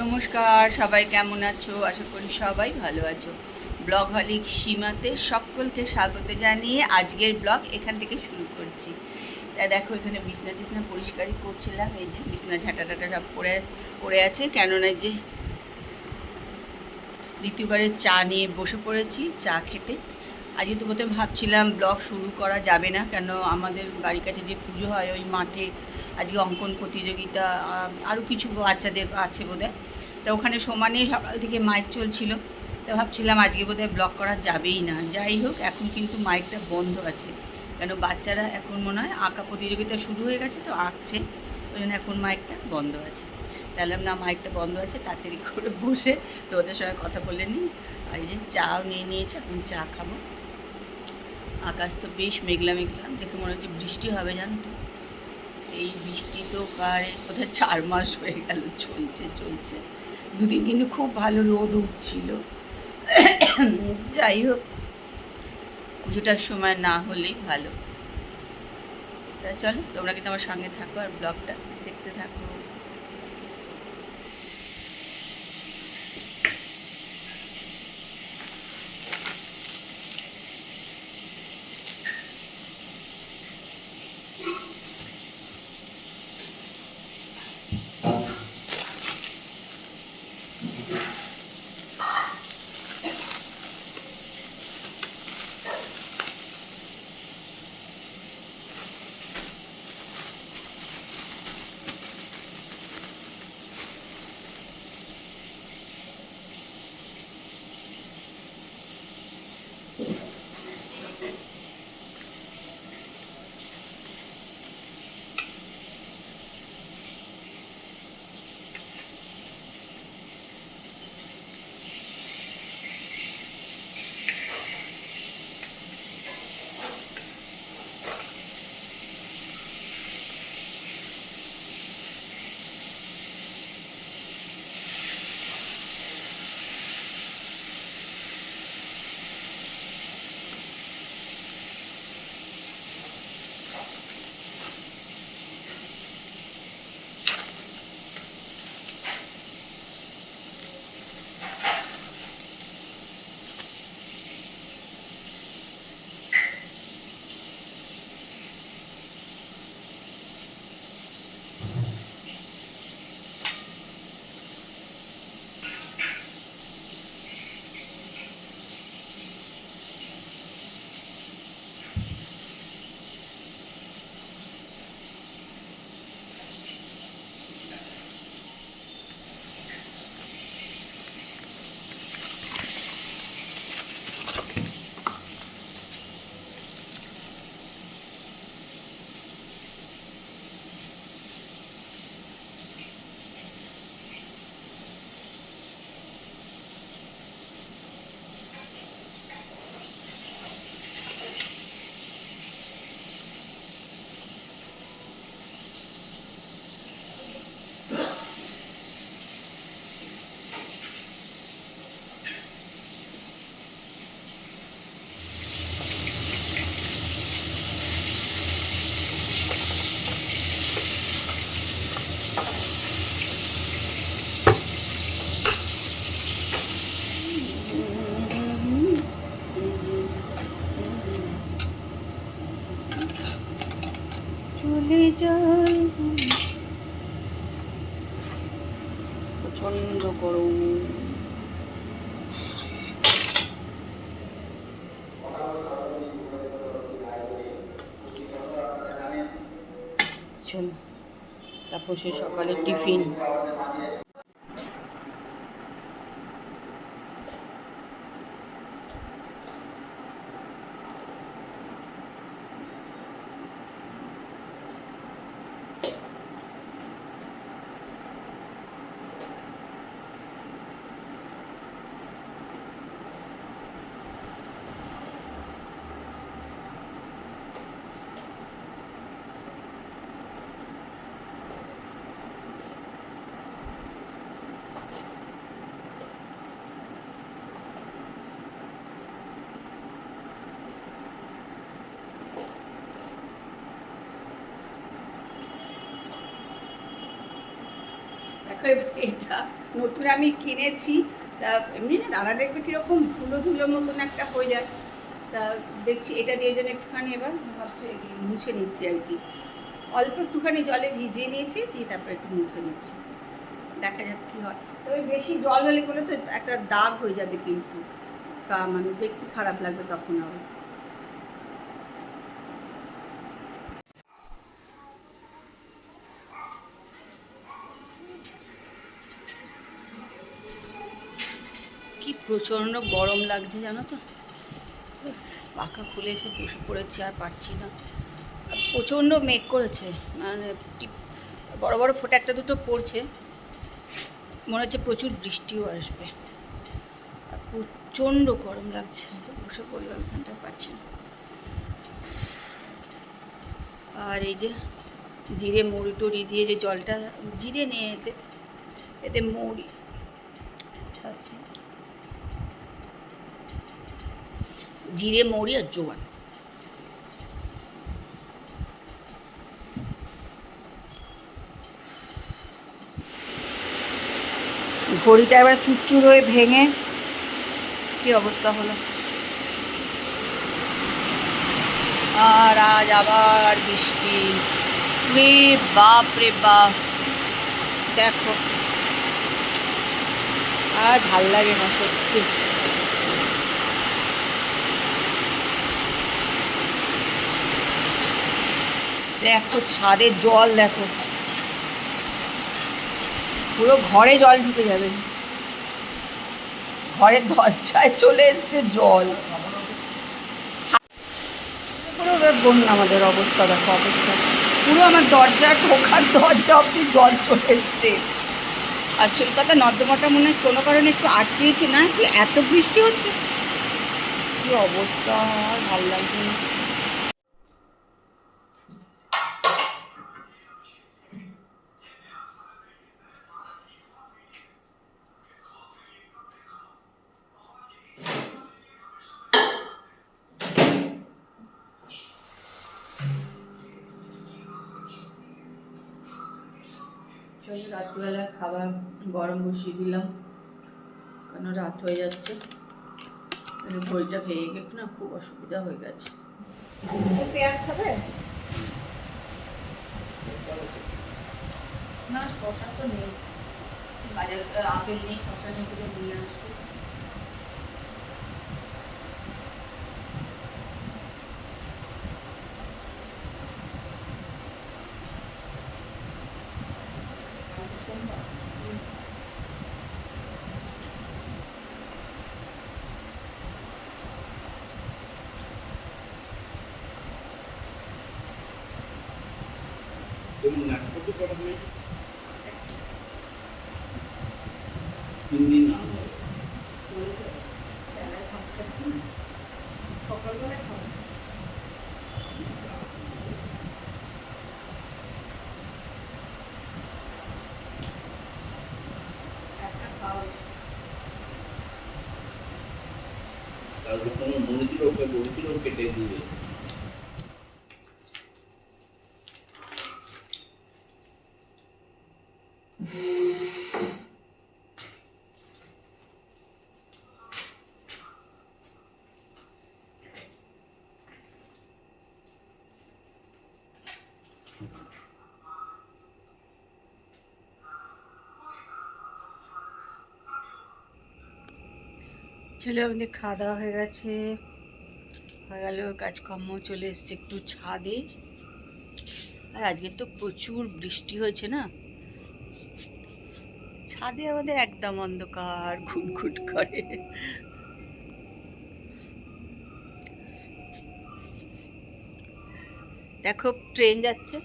নমস্কার, সবাই কেমন আছো? আশা করি সবাই ভালো আছো। ব্লগ হলিক সীমাতে সকলকে স্বাগত জানিয়ে আজকের ব্লগ এখান থেকে শুরু করছি। তা দেখো, এখানে বিছনা টিছনা পরিষ্কারই করছিলাম, এই যে বিছনা ঝাঁটা টাটা সব পড়ে পড়ে আছে। কেননা যে দ্বিতীয়বারের চা নিয়ে বসে পড়েছি, চা খেতে। আজকে তো প্রথমে ভাবছিলাম ব্লগ শুরু করা যাবে না, কেন আমাদের বাড়ির কাছে যে পুজো হয় ওই মাঠে আজকে অঙ্কন প্রতিযোগিতা আরও কিছু বাচ্চাদের আছে বোধহয়। তা ওখানে সমানে সকাল থেকে মাইক চলছিল, তা ভাবছিলাম আজকে বোধহয় ব্লগ করা যাবেই না। যাই হোক, এখন কিন্তু মাইকটা বন্ধ আছে, কেন বাচ্চারা এখন মনে হয় আঁকা প্রতিযোগিতা শুরু হয়ে গেছে তো আঁকছে, ওই জন্য এখন মাইকটা বন্ধ আছে। তাহলে না মাইকটা বন্ধ আছে, তাড়াতাড়ি করে বসে তো ওদের সঙ্গে কথা বলে নিই। আর এই যে চাও নিয়ে নিয়েছে, এখন চা খাব। আকাশ তো বেশ মেঘলা মেঘলা। দেখে মনে হচ্ছে বৃষ্টি হবে, জানো তো। এই বৃষ্টি তো প্রায় কোথায় চার মাস হয়ে গেল। চলছে চলছে। দুদিন কিন্তু খুব ভালো রোদ উঠছিল। যাই হোক, পুজোটার সময় না হলেই ভালো। তা চলো, তোমরা কিন্তু আমার সঙ্গে থাকো আর ব্লগটা দেখতে থাকো। তারপর সে সকালে টিফিন। এবার এটা। নতুন আমি কিনেছি। তা এমনি না, দাদা দেখবে কীরকম ধুলো ধুলো মতন একটা হয়ে যায়। তা দেখছি এটা দিয়ে জন্য একটুখানি এবার ভাবছি মুছে নিচ্ছি আর কি। অল্প একটুখানি জলে ভিজিয়ে নিয়েছি, দিয়ে তারপরে একটু মুছে নিচ্ছি। দেখা যাক কী হয়। তবে বেশি জল হলে করে তো একটা দাগ হয়ে যাবে কিন্তু। কা- মানে দেখতে খারাপ লাগবে তখন আবার। প্রচণ্ড গরম লাগছে, জানো তো? পাখা খুলে এসে বসে পড়েছি আর পারছি না। প্রচণ্ড মেঘ করেছে মানে বড় বড় ফোঁটা একটা দুটো পড়ছে। মনে হচ্ছে প্রচুর বৃষ্টিও আসবে। প্রচণ্ড গরম লাগছে, বসে পড়লাম এখানটায় পাচ্ছি আর এই যে জিরে মুড়ি টুড়ি দিয়ে যে জলটা, জিরে নিয়ে এতে এতে মৌরি আচ্ছা। জিরে, মৌরি আর জোয়ান। ঘড়িটা এবার চুরচুর হয়ে ভেঙে কি অবস্থা হলো? আর আজ আবার বৃষ্টি। রে বাপ রে বাপ। দেখো। আর ভালো লাগে না সত্যি। দেখো ছাদের জল দেখো। পুরো ঘরে জল ঢুকে যাবে। ঘরের দরজায় চলে এসছে জল। পুরো বন্যা আমাদের অবস্থা দেখো অবস্থা। পুরো আমার দরজা ঢোকার দরজা অব্দি জল চলে এসছে। আসল কথা নর্দমাটা মনে হয় কোনো কারণে একটু আটকেছে না? আসলে এত বৃষ্টি হচ্ছে। কি অবস্থা ভালো লাগছে না। চলো রাত্রিবেলা খাবার গরম বসিয়ে দিলাম। কেন রাত হয়ে যাচ্ছে? মানে ঘড়িটা ভেঙে গেছে না খুব অসুবিধা হয়ে গেছে। পেঁয়াজ খাবে? না শশা তো নেই। বাজার আপেল নেই শশা নেই করে নিয়ে আসব সোমবার তুমি নাটক করা হয়ে তিন দিন না হয়। বেলায় ভাত খাচ্ছি না একটা খাওয়া উচিত। তারপর তোমার মনিটিরও মনিটিরও কেটে দিয়ে ছেলে আমাদের খাওয়া দাওয়া হয়ে গেছে। হয়ে গেল কাজকর্ম, চলে এসছে একটু ছাদে। আর আজকে তো প্রচুর বৃষ্টি হয়েছে না? ছাদে আমাদের একদম অন্ধকার ঘুটঘুট করে। দেখো, ট্রেন যাচ্ছে।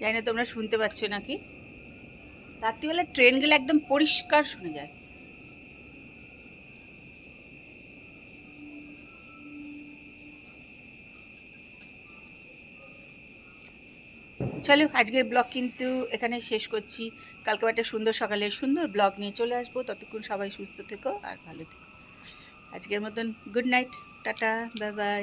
জানি না তোমরা শুনতে পাচ্ছ নাকি? রাত্রিবেলা ট্রেন গেলে একদম পরিষ্কার শোনা যায়। চলো, আজকের ব্লগ কিন্তু এখানে শেষ করছি। কালকে একটা সুন্দর সকালে সুন্দর ব্লগ নিয়ে চলে আসব। ততক্ষণ সবাই সুস্থ থেকো আর ভালো থেকো। আজকের মতন good night tata bye bye